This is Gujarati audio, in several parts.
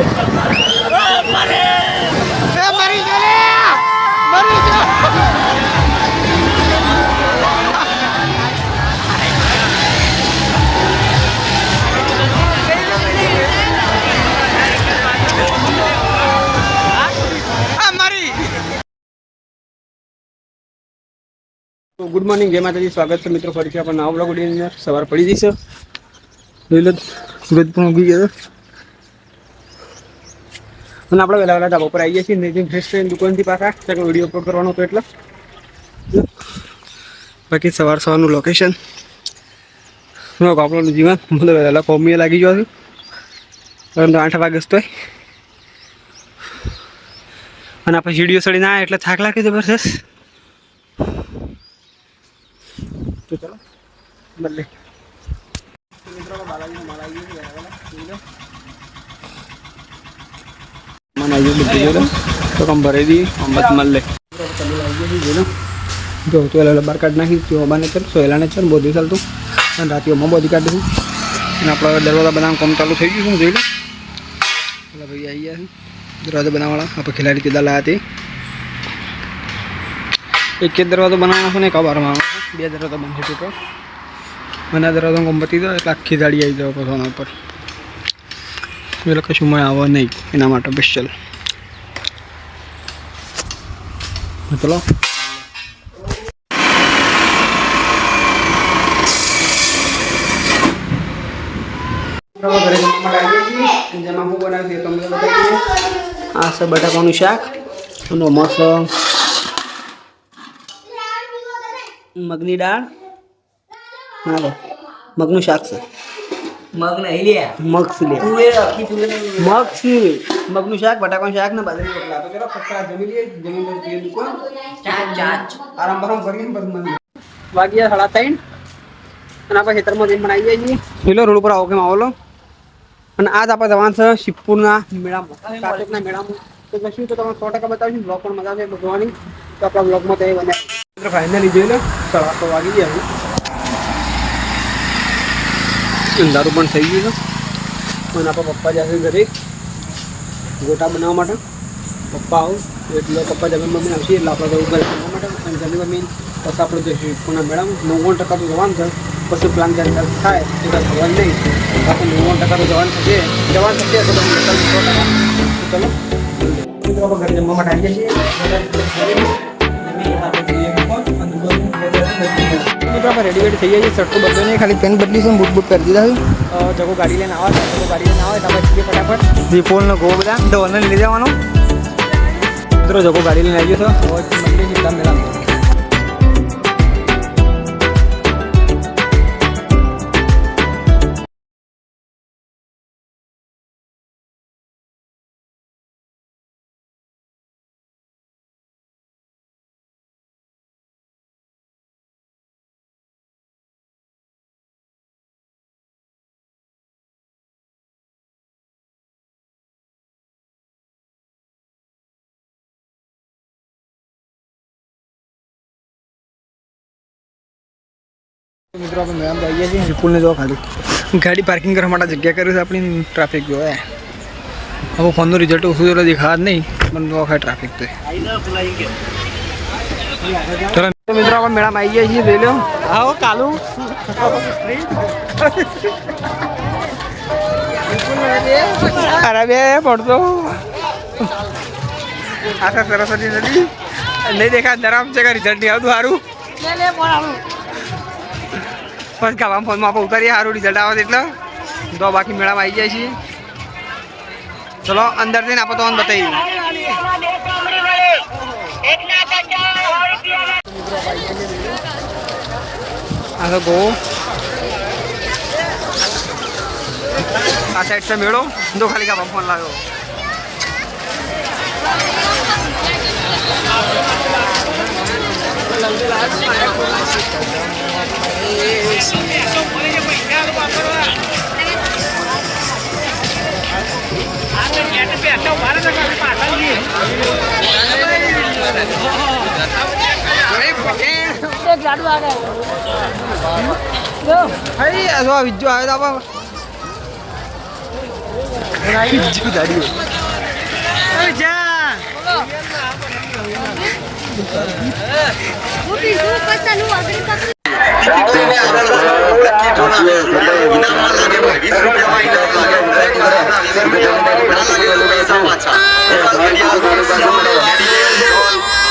ગુડ મોર્નિંગ, જય માતાજી. સ્વાગત છે મિત્રો ફરીથી આપણે નવા બ્લોગ ઉડીને સવાર પડી જઈશ જોઈ લો પણ ઉગી ગયો. અને આપણે વહેલા વહેલા ધાબા પર આવીએ છીએ. નહીં ફ્રેશ દુકાનથી પાછા. ત્યાં વીડિયો અપલોડ કરવાનો હતો એટલે. બાકી સવાર સવારનું લોકેશન આપણું જીવન. બધું વહેલા કોમીએ લાગી ગયો પરંતુ આઠ વાગે તો અને આપણે સીડીઓ સડી ના એટલે થાક લાગે જબરજસ્ત. તો ચલો બદલે મિત્રો બાલાજી માલ આવી ગયો છે વહેલા વહેલા જોઈ લો મને આવી ગયું બધું જોઈ લો. તો કમ તો તો ચાલતું. અને બધી કાઢી અને આપણા દરવાજા બનાવવાનું કામ ચાલુ થઈ ગયું છે જોઈ દરવાજા બનાવવાળા આપણે ખેલાડી તે લાયા હતી એક જ દરવાજો બનાવવાનો છે ને, એક અવારમાં બે દરવાજો બનશે ટોટલ. મને દરવાજો કોમ બતી દો એટલે આખી દાડી આવી જાવ પછી ઉપર. એ લોકો શું આવો નહીં, એના માટે સ્પેશિયલ ચલો ઘરે જમવા માટે આવી છીએ જેમાં હું બનાવી દઈએ તમને બતાવી દઈએ આ છે બટાકાનું શાક અને મસ્ત મગની દાળ હા લે મગનું શાક છે મગ નહીં લે. મગ લે? તું એ આખી તું એને મગ છે મગનું શાક બટાકાનું શાક ને બાજરી રોટલા. તો ચલો ફક્ત જમી લઈએ. જમી લઈએ જઈએ દુકાન. ચાચ ચાચ આરામ બરામ કરીએ ને પછી મને વાગ્યા સાડા ત્રણ. અને આપણે ખેતરમાં જઈને બનાવીએ છીએ. પેલો રોડ ઉપર આવો કેમ આવો લો? અને આજ આપણે જવાનું છે શિવપુરના મેળામાં. કાર્તિકના મેળામાં. તો કશું તો તમે સો ટકા બતાવીશું બ્લોગ પણ મજા આવશે જોવાની તો આપણા બ્લોગમાં તો એ બને ફાઇનલી જોઈ લો. સવાર તો વાગી ગયા અંધારું પણ થઈ ગયું છે. અને આપણા પપ્પા જશે ઘરે. ગોટા બનાવવા માટે. પપ્પા આવું. એટલે પપ્પા જમીન મમ્મી આવશે એટલે આપણે જવું બનાવવા માટે. અને જમીન મમ્મી પછી આપણે જઈશું પુના મેળામાં. નવ્વાણું ટકા તો જવાનું છે. પછી પ્લાન કેન્સલ થાય તો થવાનું નહીં. આપણે નવ્વાણું ટકા તો જવાનું થશે. જવાનું થશે તો તમે સો ઘરે જમવા માટે આવી જઈએ મિત્રો આપણે રેડી વેડી થઈ જઈએ શર્ટ બધો નહીં ખાલી પેન બદલી છે બૂટ બૂટ કરી દીધા છે. જગો ગાડી લઈને આવે છે જગો ગાડી લઈને આવે તમે જઈએ ફટાફટ. નો ગો બધા. ડોલને લઈ જવાનો. મિત્રો જગો ગાડી લઈને આવી ગયો છો. મંદિર સીધા મેળા મિત્રો, આપણે મેળામાં આવીએ છીએ. વિપુલને જો ખાલી. ગાડી પાર્કિંગ કરવા માટે જગ્યા કરી છે આપણી. ટ્રાફિક જો, હે. હવે ફોનનું રિઝલ્ટ ઓછું જોડે દેખાવા જ નહીં. પણ જો ખાલી ટ્રાફિક તો. ચલો મિત્રો, આપણે મેળામાં આવી ગયા છીએ, જોઈ લો. આવો, કાલુ. બે, પડતો. આખા સરસ્વતી નથી. નહીં દેખા ધરામ છે રિઝલ્ટ નહીં આવતું સારું બસ ગાવા ફોનમાં આપણે ઉતારીએ સારું રિઝલ્ટ આવે એટલે તો બાકી મેળામાં આવી જાય છીએ. ચલો, અંદર જઈને આપણે તમને બતાવી આ તો ગો. આ સાઈડ છે મેળો. તો ખાલી ગાવા ફોન લાવ્યો. વિજ્જો આવ્યો તો આપણે બીજું દાડીઓ હું બીજું પતાનું આગળ પકડી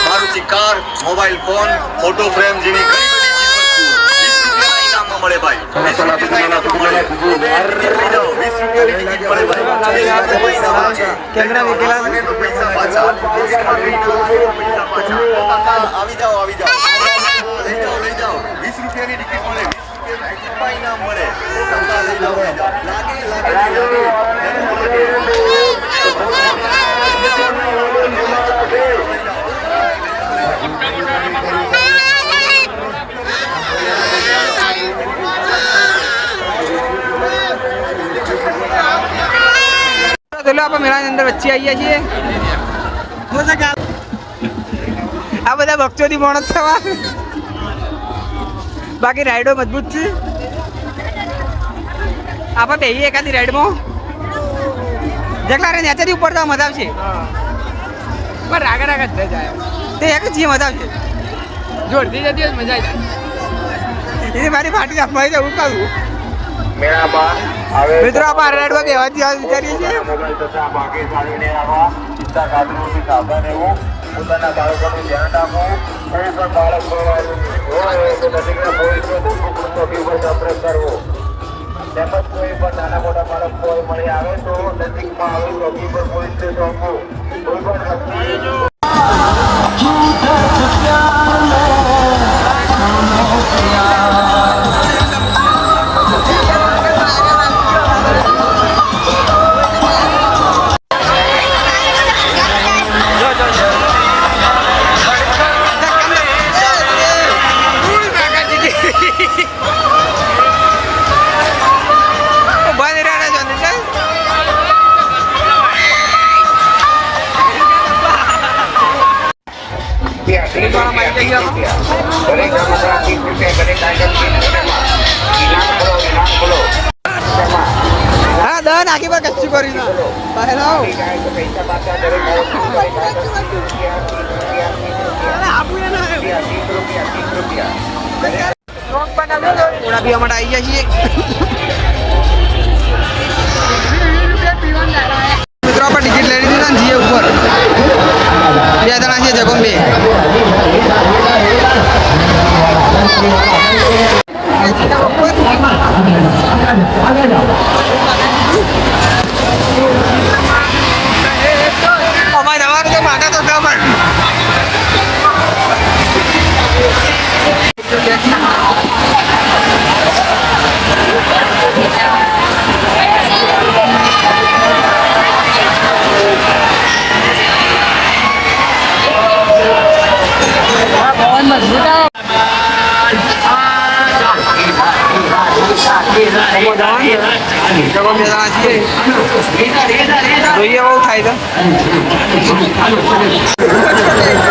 Maruti car mobile phone photo frame જેવી વસ્તુઓ વીસ રૂપિયાના ઇનામમાં મળે ભાઈ વીસ રૂપિયાના ઇનામમાં મળે લઈ જાઓ વીસ રૂપિયાની ટિકિટ મળે ભાઈ પૈસા પાછા કેમેરા મૂકેલા છે? પૈસા પાછા પૈસા પાછા આવી જાઓ આવી જાઓ લઈ જાઓ લઈ જાઓ વીસ રૂપિયાની ટિકિટ મળે વીસ રૂપિયાની ટિકિટમાં ઇનામ મળે ટકા લઈ જાઓ લઈ જાઓ લાગે લાગે ચલો આપણે મેળાની અંદર વચ્ચે આવીએ છીએ. આ બધા ભક્તોથી મોણસ થવા. બાકી રાઈડો મજબૂત છે. આપણે બેહીએ એકાદી રાઈડમાં. જગલા રે નેચેથી ઉપર તો મજા આવશે. પણ રાગા રાગા જ જાય તે એક જ મજા આવશે. જોડતી જતી મજા આવી જાય. એની મારી ફાટી આપવા જવું આવે મિત્રો આપણે રાઈડમાં બેવાથી આ વિચારીએ છીએ. મોબાઈલ તથા ભાગ્યશાળીને આવા ચિંતા કાઢવું સાવધાન રહેવું. પોતાના બાળકોનું ધ્યાન રાખવું. કોઈ પણ બાળક હોય તો નજીકના ઉપર સંપર્ક કરવો. તેમજ કોઈ પણ નાના મોટા બાળક કોઈ મળી આવે તો નજીકમાં આવે ચોકી પર પોલીસને સોંપવું કોઈ પણ વ્યક્તિ રૂપિયા ત્રીસ રૂપિયા થોડા પીવા માટે આવી ગયા છીએ. મિત્રો, આપણે ટિકિટ લઈ લીધી ને જીએ ઉપર. બે જણા છે જગમ બે. અમારે જોઈએ બહુ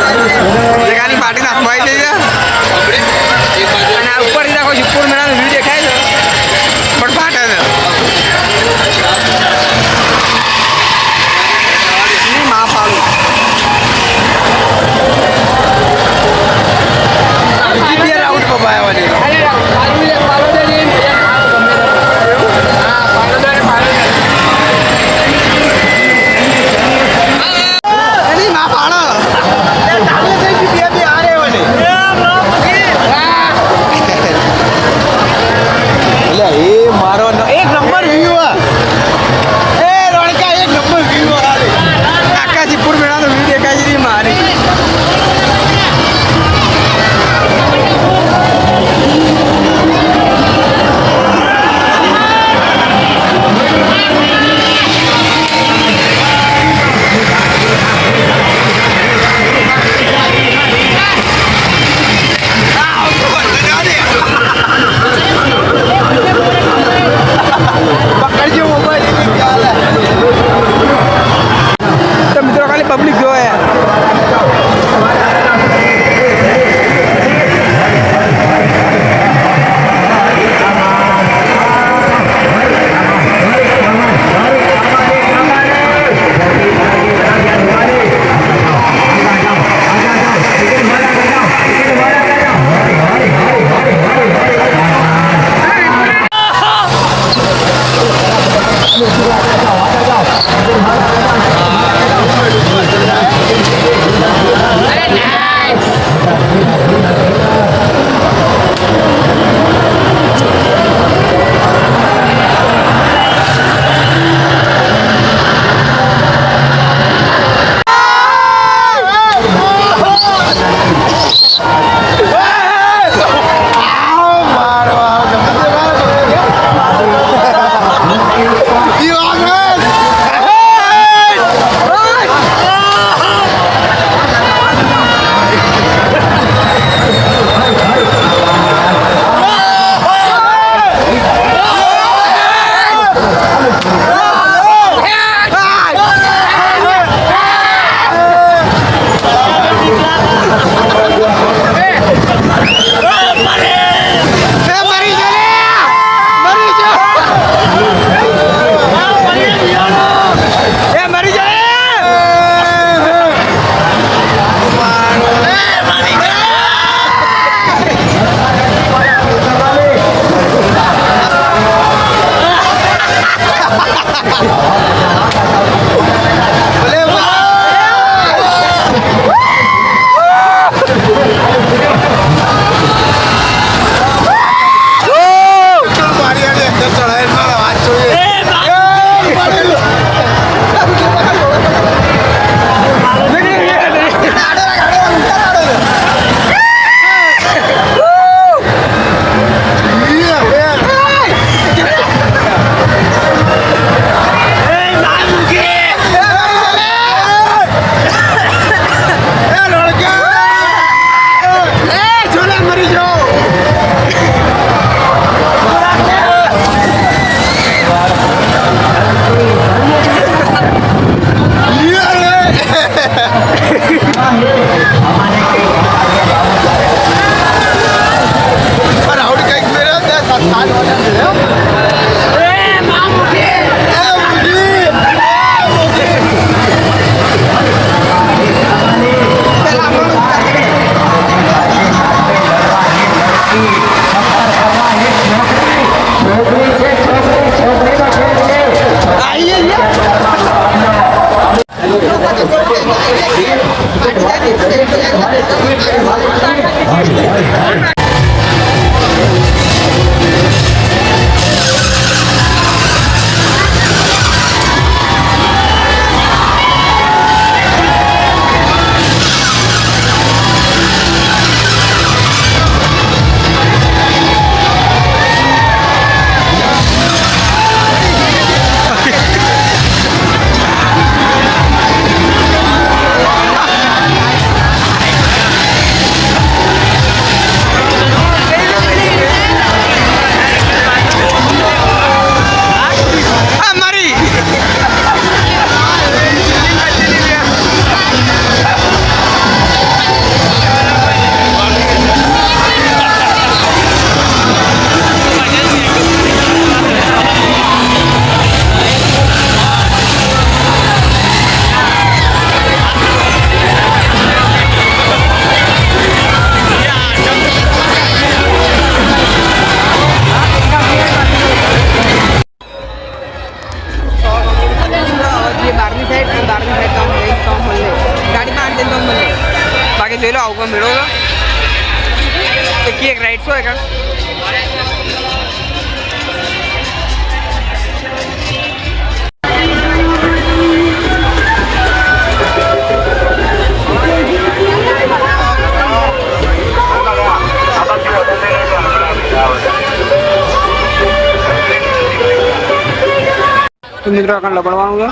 મિત્રો આગળ લબડવાનું છે?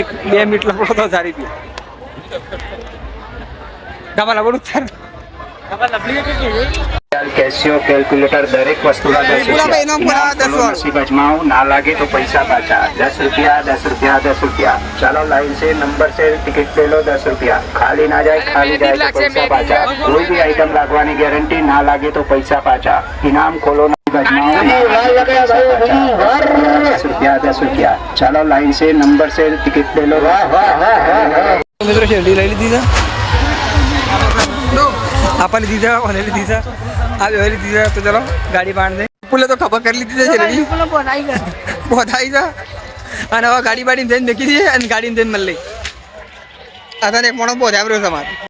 એક બે મિનિટ લબડો તો સારી પી ગામા લબડું કેલ્ક્યુલેટર દરેક વસ્તુના દસ અજમાવું ના લાગે તો પૈસા પાછા. દસ રૂપિયા દસ રૂપિયા દસ રૂપિયા. ચાલો લાઈન છે નંબર છે ટિકિટ લઈ દસ રૂપિયા. ખાલી ના જાય ખાલી જાય તો પૈસા પાછા. કોઈ બી આઈટમ લાગવાની ગેરંટી ના લાગે તો પૈસા પાછા. ઇનામ ખોલો ચાલો લાઈન છે નંબર છે ટિકિટ લઈ લો મિત્રો શેરડી લઈ લીધી છે આપણે લીધી છે મને છે આ બે છે તો ચલો ગાડી બાંધ. દે પુલે તો ખબર કરી લીધી છે શેરડી બોધાઈ જા અને હવે ગાડી બાડી જઈને મેકી દઈએ અને ગાડી જઈને મળી આ તને એક મોણો બોધ આવ્યો છે મારે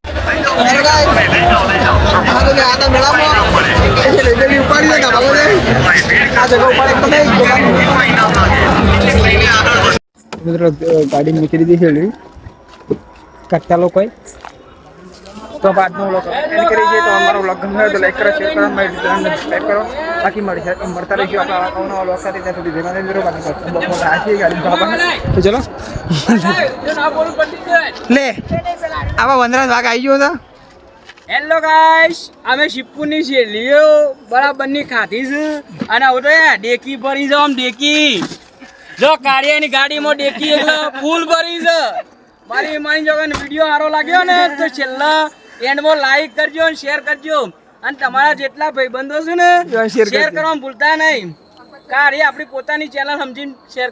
મિત્રો, ગાડી નીકળી દીધી છે કરતા લોકોએ તો બાદનો એન્ડ કરી છે તો અમારો વ્લોગ ગમ્યો તો લાઈક કરો શેર કરો મારી કરો. બાકી મળી છે મળતા રહીશું આપણે આવા નવા વ્લોગ સાથે ત્યાં સુધી ધીમા ધીમે બાકી હાથી ગાડી તો ચલો. લે આવા વંદરા વાઘ આવી ગયો હતા હેલો ગાઈસ અમે શિવપુરની શેરલીઓ બરાબરની ખાધી છે. અને હવે તો ડેકી ભરી છે આમ ડેકી. જો કાળિયાની ગાડીમાં ડેકી એટલે ફૂલ ભરી છે. મારી માની જો વીડિયો સારો લાગ્યો ને તો છેલ્લા એન્ડમાં લાઈક કરજો અને શેર કરજો. અને તમારા જેટલા ભાઈબંધો છે ને શેર. કરવાનું ભૂલતા નહીં કાળી આપણી પોતાની ચેનલ સમજીને શેર